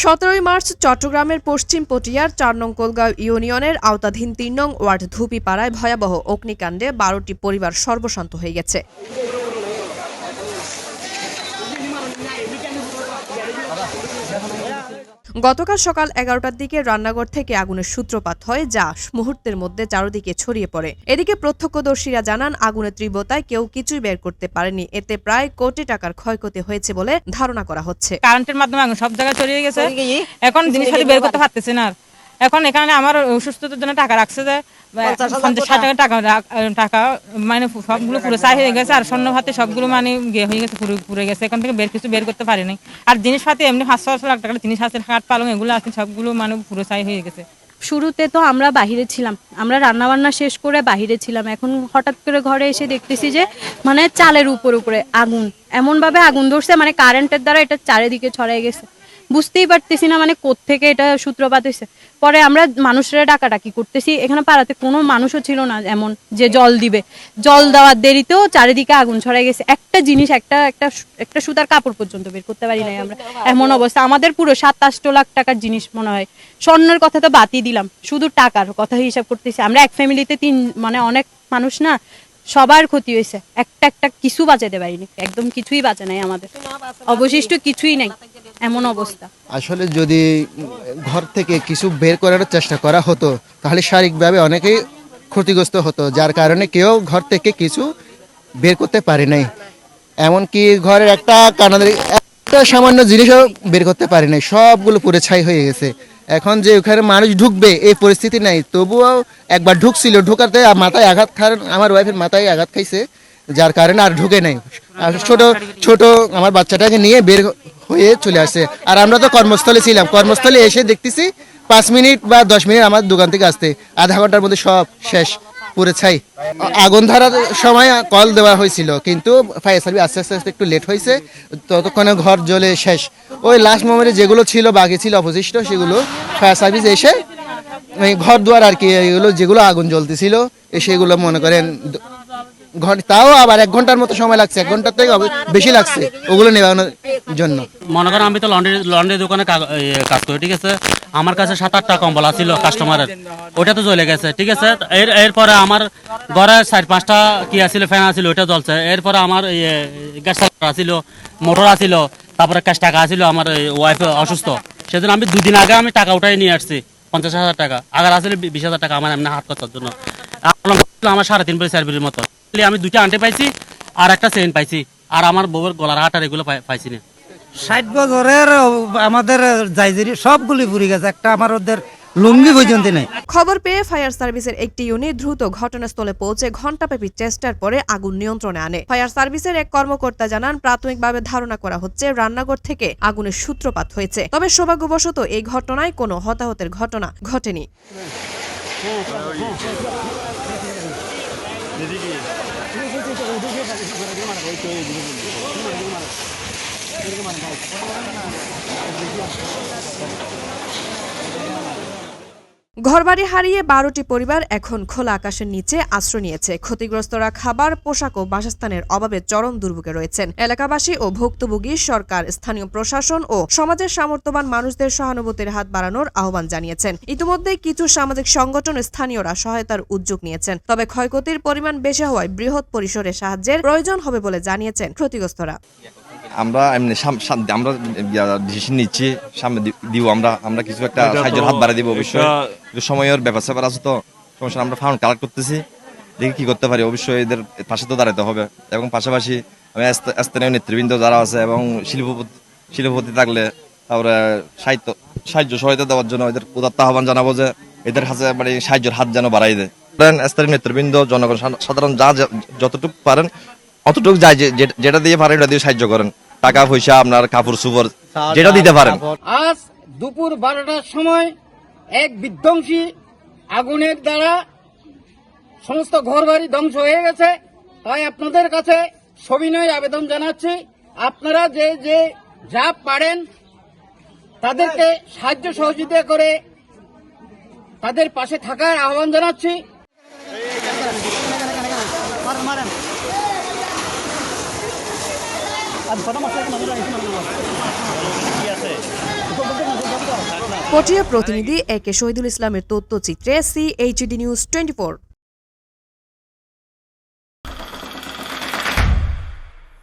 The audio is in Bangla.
সতেরোই মার্চ চট্টগ্রামের পশ্চিম পটিয়ার চার নং কোলগাঁও ইউনিয়নের আওতাধীন তিন নং ওয়ার্ড ধুপিপাড়ায় ভয়াবহ অগ্নিকাণ্ডে বারোটি পরিবার সর্বশান্ত হয়ে গেছে। গতকাল সকাল এগারোটার দিকে রান্নাঘর থেকে আগুনের সূত্রপাত হয় যা মুহূর্তের মধ্যে চারদিকে ছড়িয়ে পড়ে। এদিকে প্রত্যক্ষদর্শীরা জানান আগুনের তীব্রতায় কেউ কিছুই বের করতে পারেনি। এতে প্রায় কোটি টাকার ক্ষয়ক্ষতি হয়েছে বলে ধারণা করা হচ্ছে। কারেন্টের মাধ্যমে আগুন সব জায়গায় ছড়িয়ে গেছে। এখন জিনিসপাতি বের করতে পারতেছে না আর। এখন এখানে আমার অসুস্থতার জন্য টাকা রাখছে যে পঞ্চাশ ষাট টাকা টাকা রাখ- টাকা মানে সবগুলো পুরো চাই হয়ে গেছে আর স্বর্ণ ভাতে সবগুলো মানে ইয়ে হয়ে গেছে পুরো পুরে গেছে। এখন থেকে বের কিছু বের করতে পারিনি আর জিনিসপাতি এমনি পাঁচশো ছশো লাখ টাকার জিনিস আছে খাট পালং এগুলো আছে সবগুলো মানে পুরো চাই হয়ে গেছে। শুরুতে তো আমরা বাহিরে ছিলাম। আমরা রান্না বান্না শেষ করে বাহিরে ছিলাম। এখন হঠাৎ করে ঘরে এসে দেখতেছি যে মানে চালের উপর উপরে আগুন। এমন ভাবে আগুন ধরছে মানে কারেন্টের দ্বারা এটা চারিদিকে ছড়াই গেছে। বুঝতেই পারতেছি না মানে কোত্থেকে এটা সূত্রপাত হয়েছে। পরে আমরা মানুষরা ডাকাডাকি করতেছি। এখানে পাড়াতে কোনো মানুষও ছিল না এমন যে জল দিবে। জল দেওয়ার দেরিতেও চারিদিকে আগুন ছড়াই গেছে। একটা জিনিস, একটা একটা একটা সুতার কাপড় পর্যন্ত বের করতে পারি নাই আমরা। এমন অবস্থা। আমাদের পুরো সাত আটশো লাখ টাকার জিনিস মনে হয়। স্বর্ণের কথা তো বাতি দিলাম। শুধু টাকার কথা হিসাব করতেছি। আমরা এক ফ্যামিলিতে তিন মানে অনেক মানুষ না, সবার ক্ষতি হয়েছে। একটা একটা, কিছু বাঁচাতে পারিনি। একদম কিছুই বাঁচে নাই আমাদের। অবশিষ্ট কিছুই নাই। এমন অবস্থা। আসলে যদি ঘর থেকে কিছু বের করার চেষ্টা করা হতো, তাহলে শারীরিকভাবে অনেকেই ক্ষতিগ্রস্ত হতো, যার কারণে কেউ ঘর থেকে কিছু বের করতে পারে নাই। এমনকি ঘরের একটা কানাদের একটা সামান্য জিনিসও বের করতে পারে নাই, সবগুলো পুরো ছাই হয়ে গেছে। এখন যে ওখানে মানুষ ঢুকবে, এই পরিস্থিতি নাই। তবুও একবার ঢুকছিল ঢুকাতে মাথায় আঘাত খান, আমার ওয়াইফের মাথায় আঘাত খাইছে, যার কারণে আর ঢুকে নাই। ছোট ছোট আমার বাচ্চাটাকে নিয়ে বের হয়ে চলে আসছে আর আমরা তো কর্মস্থলে ছিলাম। কর্মস্থলে এসে দেখতেছি পাঁচ মিনিট বা দশ মিনিট আমার দোকান থেকে আসতে। আধা ঘণ্টার মধ্যে সব শেষ পুরো ছাই। আগুন ধরার সময় কল দেওয়া হয়েছিল, কিন্তু ফায়ার সার্ভিস আস্তে আস্তে আস্তে একটু লেট হয়েছে। ততক্ষণে ঘর জ্বলে শেষ। ওই লাস্ট মোমেন্টে যেগুলো ছিল, বাকি ছিল, অবশিষ্ট, সেগুলো ফায়ার সার্ভিস এসে ঘর দুয়ার আর কি, এগুলো যেগুলো আগুন জ্বলতেছিল সেগুলো মনে করেন তাও আবার এক ঘণ্টার মতো সময় লাগছে, এক ঘণ্টার থেকে বেশি লাগছে। ওগুলো নেওয়ানোর জন্য। মনে করেন আমি তো লন্ড্রি লন্ড্রি দোকানে কাজ করি, ঠিক আছে? আমার কাছে সাত আটটা কম্বল ছিল কাস্টমারের ওটা তো জ্বলে গেছে, ঠিক আছে? এর এরপরে আমার ঘরে চার পাঁচটা কি আছিল, ফ্যান আছিল, ওইটা জ্বলছে। এরপরে আমার গ্যাস আছিল, মোটর আছিল, তারপরে ক্যাশ টাকা আছিল, আমার ওয়াইফ অসুস্থ। সেজন্য আমি দুদিন আগে আমি টাকা উঠাই নিয়ে আসছি, পঞ্চাশ হাজার টাকা। আগার আসলে বিশ হাজার টাকা আমার এমনি হাত খরচার জন্য। আমার সাড়ে তিন বছর সার্ভিসের মতো। আমি দুইটা আন্টি পাইছি আর একটা চেইন পাইছি। আর আমার বউয়ের গলার হাটার এগুলো পাইছি না। ষাট বছরের আমাদের জাইজেরি সবগুলি পুড়ে গেছে। একটা আমার ওদের লুঙ্গি পর্যন্ত নেই। খবর পেয়ে ফায়ার সার্ভিসের একটি ইউনিট দ্রুত ঘটনাস্থলে পৌঁছে ঘণ্টাব্যাপী চেষ্টার পরে আগুন নিয়ন্ত্রণে আনে। ফায়ার সার্ভিসের এক কর্মকর্তা জানান প্রাথমিকভাবে ধারণা করা হচ্ছে রান্নাঘর থেকে আগুনের সূত্রপাত হয়েছে। তবে সৌভাগ্যবশত এই ঘটনায় কোনো হতাহতের ঘটনা ঘটেনি। jadi gini ini kunci itu kunci dia kasih gimana gimana kalau itu gini gini gimana gimana gimana baik ঘরবাড়ি হারিয়ে বারোটি পরিবার এখন খোলা আকাশের নিচে আশ্রয় নিয়েছে। ক্ষতিগ্রস্তরা খাবার, পোশাক ও বাসস্থানের অভাবে চরম দুর্ভোগে রয়েছেন। এলাকাবাসী ও ভুক্তভোগী, সরকার, স্থানীয় প্রশাসন ও সমাজের সামর্থ্যবান মানুষদের সহানুভূতির হাত বাড়ানোর আহ্বান জানিয়েছেন। ইতিমধ্যে কিছু সামাজিক সংগঠন স্থানীয়রা সহায়তার উদ্যোগ নিয়েছেন। তবে ক্ষয়ক্ষতির পরিমাণ বেশি হওয়ায় বৃহৎ পরিসরে সাহায্যের প্রয়োজন হবে বলে জানিয়েছেন ক্ষতিগ্রস্তরা। আমরা এমনি আমরা ডিসিশন নিচ্ছি সামনে দিব আমরা আমরা কিছু একটা সাহায্যের হাত বাড়াই দিব অবশ্যই। সময়ের ব্যাপার স্যাপার আছে তো সমস্যা আমরা ফাউন্ড কালেক্ট করতেছি। দেখি কি করতে পারি অবশ্যই এদের পাশে তো দাঁড়াতে হবে। এবং পাশাপাশি আমি স্থানীয় নেতৃবৃন্দ যারা আছে এবং শিল্পপতি শিল্পপতি থাকলে তারপরে সাহিত্য সাহায্য সহায়তা দেওয়ার জন্য এদের উদাত্ত আহ্বান জানাব যে এদের কাছে মানে সাহায্যের হাত যেন বাড়াই দেয়। স্থানীয় নেতৃবৃন্দ জনগণ সাধারণ যা যতটুকু পারেন অতটুকু যায় যেটা দিয়ে পারেন এটা দিয়ে সাহায্য করেন। টাকা পয়সা আপনার কাপড় সুপর যেটা দিতে পারেন। আজ দুপুর বারোটার সময় এক বিধ্বংসী আগুনের দ্বারা সমস্ত ঘরবাড়ি ধ্বংস হয়ে গেছে। তাই আপনাদের কাছে সবিনয় আবেদন জানাচ্ছি। আপনারা যে যে যা পারেন তাদেরকে সাহায্য সহযোগিতা করে তাদের পাশে থাকার আহ্বান জানাচ্ছি। পটিয়া প্রতিনিধি এ কে শহীদুল ইসলামের তথ্যচিত্রে সিএইচডি নিউজ টোয়েন্টি